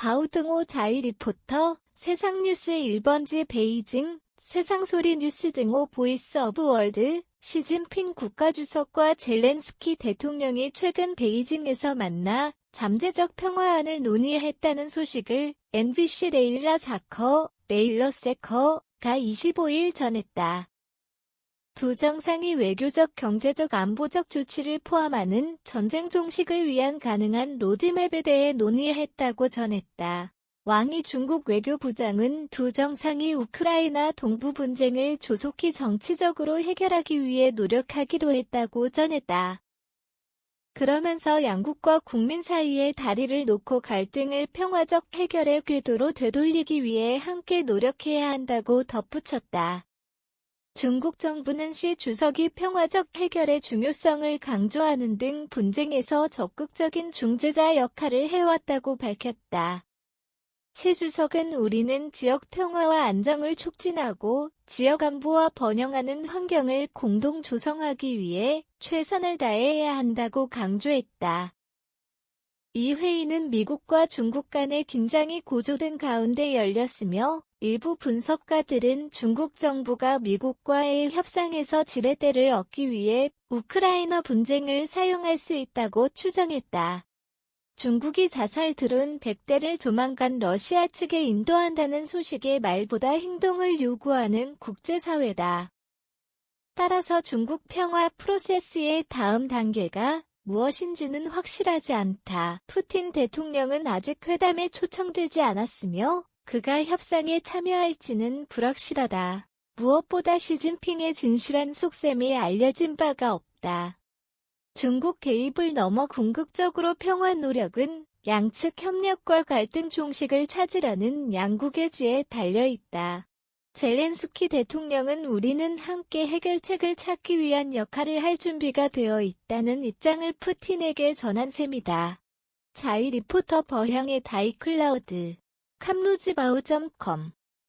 바우등호 자이 리포터, 세상뉴스 1번지 베이징, 세상소리 뉴스 등호 보이스 오브 월드, 시진핑 국가주석과 젤렌스키 대통령이 최근 베이징에서 만나 잠재적 평화안을 논의했다는 소식을 NBC 레일라 사커, 레일러 세커가 25일 전했다. 두 정상이 외교적, 경제적, 안보적 조치를 포함하는 전쟁 종식을 위한 가능한 로드맵에 대해 논의했다고 전했다. 왕이 중국 외교부장은 두 정상이 우크라이나 동부 분쟁을 조속히 정치적으로 해결하기 위해 노력하기로 했다고 전했다. 그러면서 양국과 국민 사이에 다리를 놓고 갈등을 평화적 해결의 궤도로 되돌리기 위해 함께 노력해야 한다고 덧붙였다. 중국 정부는 시 주석이 평화적 해결의 중요성을 강조하는 등 분쟁에서 적극적인 중재자 역할을 해왔다고 밝혔다. 시 주석은 우리는 지역 평화와 안정을 촉진하고 지역 안보와 번영하는 환경을 공동 조성하기 위해 최선을 다해야 한다고 강조했다. 이 회의는 미국과 중국 간의 긴장이 고조된 가운데 열렸으며 일부 분석가들은 중국 정부가 미국과의 협상에서 지렛대를 얻기 위해 우크라이나 분쟁을 사용할 수 있다고 추정했다. 중국이 자살 드론 100대를 조만간 러시아 측에 인도한다는 소식에 말보다 행동을 요구하는 국제사회다. 따라서 중국 평화 프로세스의 다음 단계가 무엇인지는 확실하지 않다. 푸틴 대통령은 아직 회담에 초청되지 않았으며 그가 협상에 참여할지는 불확실하다. 무엇보다 시진핑의 진실한 속셈이 알려진 바가 없다. 중국 개입을 넘어 궁극적으로 평화 노력은 양측 협력과 갈등 종식을 찾으려는 양국의 지에 달려 있다. 젤렌스키 대통령은 우리는 함께 해결책을 찾기 위한 역할을 할 준비가 되어 있다는 입장을 푸틴에게 전한 셈이다. 자이 리포터 버향의 다이클라우드 캄루즈바우.com